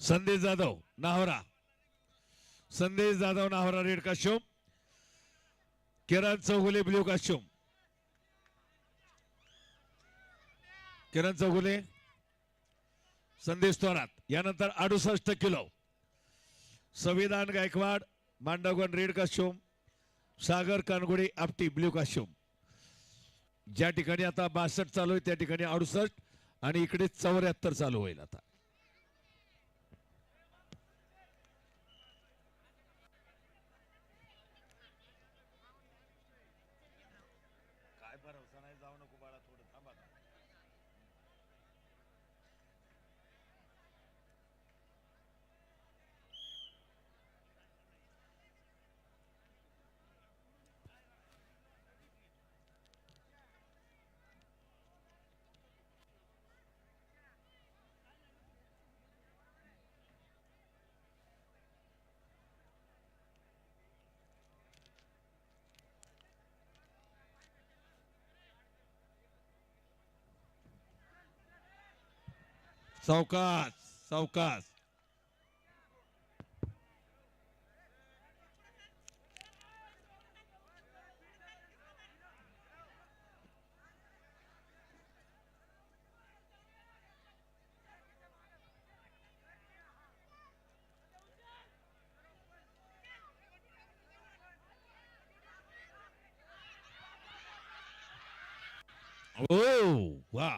Sandesh Jadhav Nahra. Sandesh Jadhav Nahra red costume Kiran Chougule blue costume Kiran Chougule. Sandesh Thorat. यानंतर अडुसष्ट kilo. Samvidhan Gaikwad Mandavgan red costume Sagar Kangude Apti blue costume ज्या ठिकाणी आता बासष्ट चालू आहे त्या ठिकाणी अडुसष्ट. आणि इकडे चौऱ्याहत्तर चालू होईल आता. सावकाश सावकाश ओ वा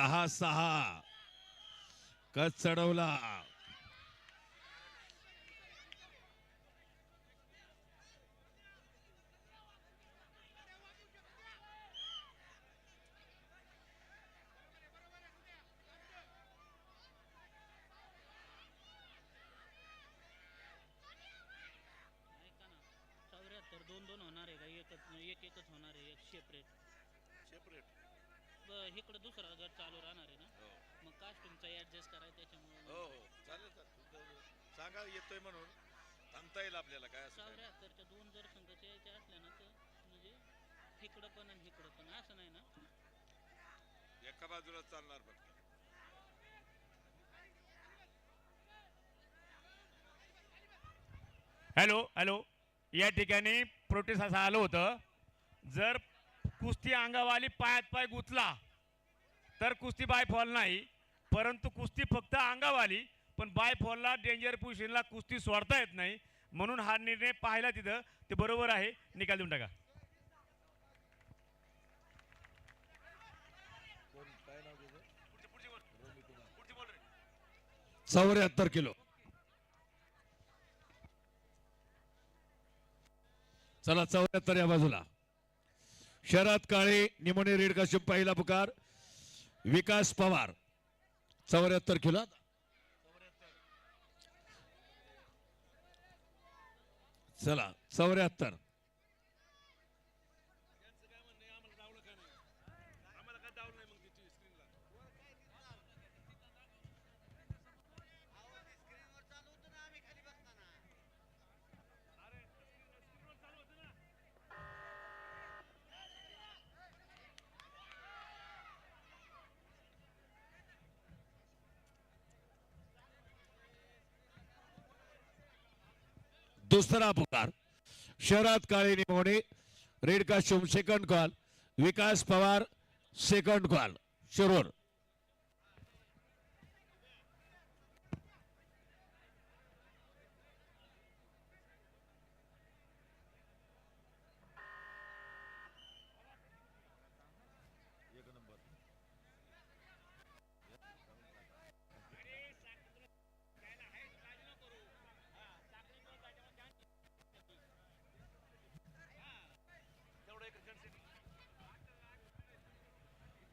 दहा सहा कच चढवला. चौऱ्याहत्तर दोन दोन होणार आहे का? एकच एक एकच होणार आहे एक सेपरेट सेपरेट इकडं दुसरा गट चालू राहणार आहे ना? हो. मग कास्ट्यूमचा ऍडजस्ट करायचं त्याच्यामुळे हो हो. चालेल चालेल. तुमचं सांगा येतोय म्हणून. थांबता येईल आपल्याला काय असं काय? नाही. चौऱ्याहत्तरच्या दोन जर संघाचे यायचे असल्या ना तर म्हणजे इकडं पण आणि इकडं पण असं नाही ना? एका बाजूला चालणार फक्त. Hello hello. या ठिकाणी प्रोटेस्ट असं आलं होतं. जर कुस्ती अंगावाली पायात पाय गुतला तर कुस्ती बाय फॉल नाही. परंतु कुस्ती फक्त अंगावाली पण बाय फॉलला डेंजर पोझिशनला कुस्ती सोडता येत नाही. म्हणून हा निर्णय पाहिला तिथं. ते बरोबर आहे. निकाल देऊन टाका. चौऱ्याहत्तर किलो. चला चौऱ्याहत्तर या बाजूला. शरद काळे निमोने रेड पहिला पुकार. विकास पवार. चौऱ्याहत्तर किलो. चला चौऱ्याहत्तर. दुसरा पुकार. Sharad Kale Nimone red second call. Vikas Pawar second call. Shirur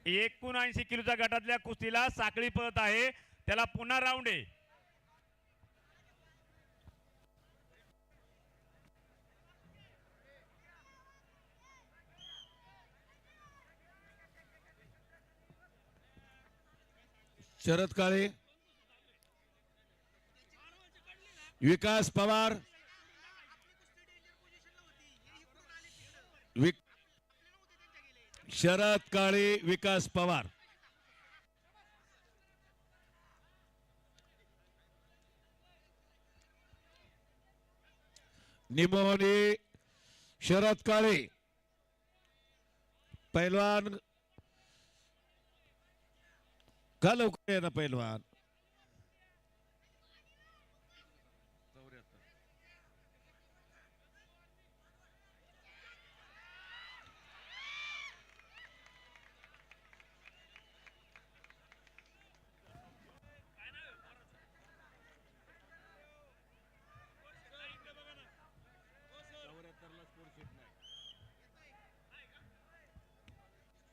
एकोणऐंशी किलोच्या गटातल्या कुस्तीला साखळी पळत आहे. त्याला पुन्हा राऊंड आहे. शरद काळे. विकास पवार. विक शरद काळे विकास पवार. निमोनी शरद काळे. पैलवान. का लवकर आहे ना पैलवान?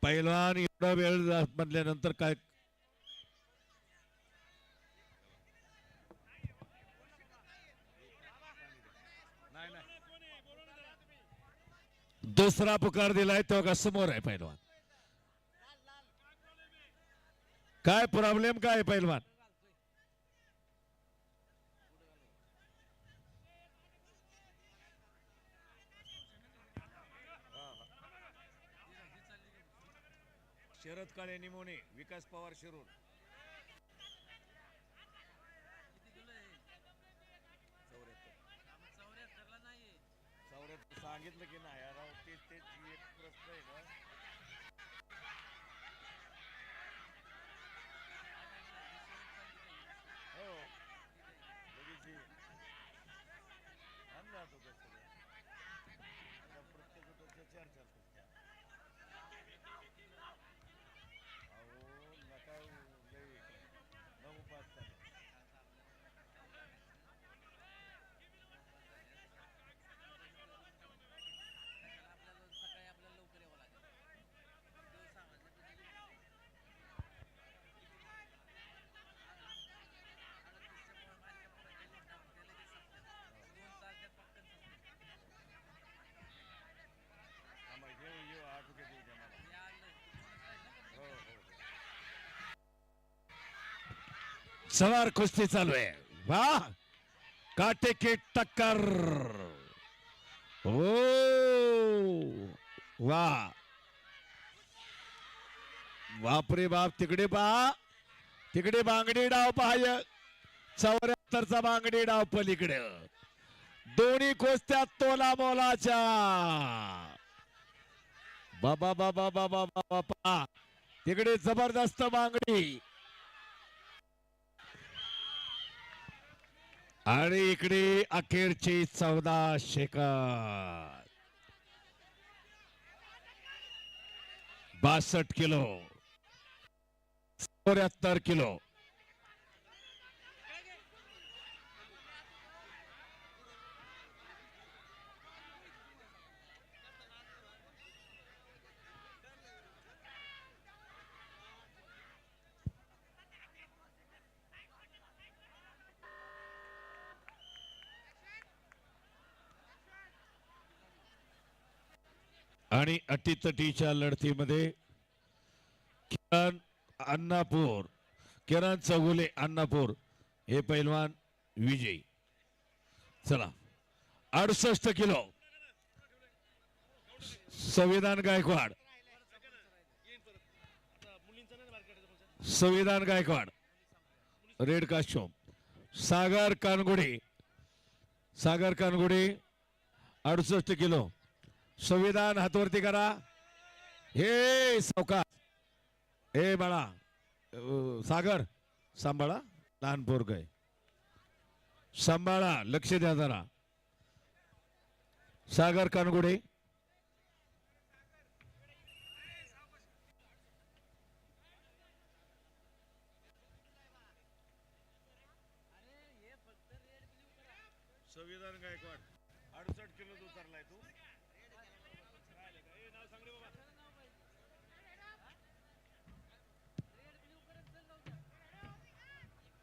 पैलवान एवढा वेळ म्हटल्यानंतर म्हणल्यानंतर काय? दुसरा पुकार दिलाय तो का समोर आहे पैलवान. काय प्रॉब्लेम काय आहे पैलवान? शरद काळे निमोने विकास पवार शिरूर चौऱ्याहत्तर सांगितलं की नाही राव ते तेच एक प्रश्न आहे ना हो लगेच ये. आण ना तो कसं आता प्रत्येक गटाच्या चार चार कुस्त्या. अहो नका लय नऊ पाच झाले. आम्हा येऊ येऊ आठ रुपये देऊ द्या मला हो हो सवार कुस्ती चालू आहे. वा. काटे की टक्कर. ओ. वा. बापरे बाप तिकडे पहा. तिकडे बांगडी डाव पाहाय चौऱ्याहत्तरचा बांगडी डाव पलीकडे. दोन्ही कुस्त्या तोला मोलाच्या बाबा बाबा बाबा बाबा पहा. तिकडे जबरदस्त बांगडी. आणि इकडे अखेरची चौदा शेकर बासष्ट किलो. चौऱ्याहत्तर किलो. आणि अटीतटीच्या लढतीमध्ये किरण अण्णापूर किरण चौगुले अण्णापूर हे पैलवान विजयी. चला अडुसष्ट kilo. Samvidhan Gaikwad. Samvidhan Gaikwad. Red costume. Sagar Kangude. Sagar Kangude अडुसष्ट किलो. संविधान हातवरती करा. हे सावकार हे बाळा सागर सांभाळा लहान पोरग आहे. सांभाळा लक्ष द्या जरा. सागर कानगुडे. संविधान गायकवाड अडुसष्ट किलो उतरलाय तू. सांगली बाबा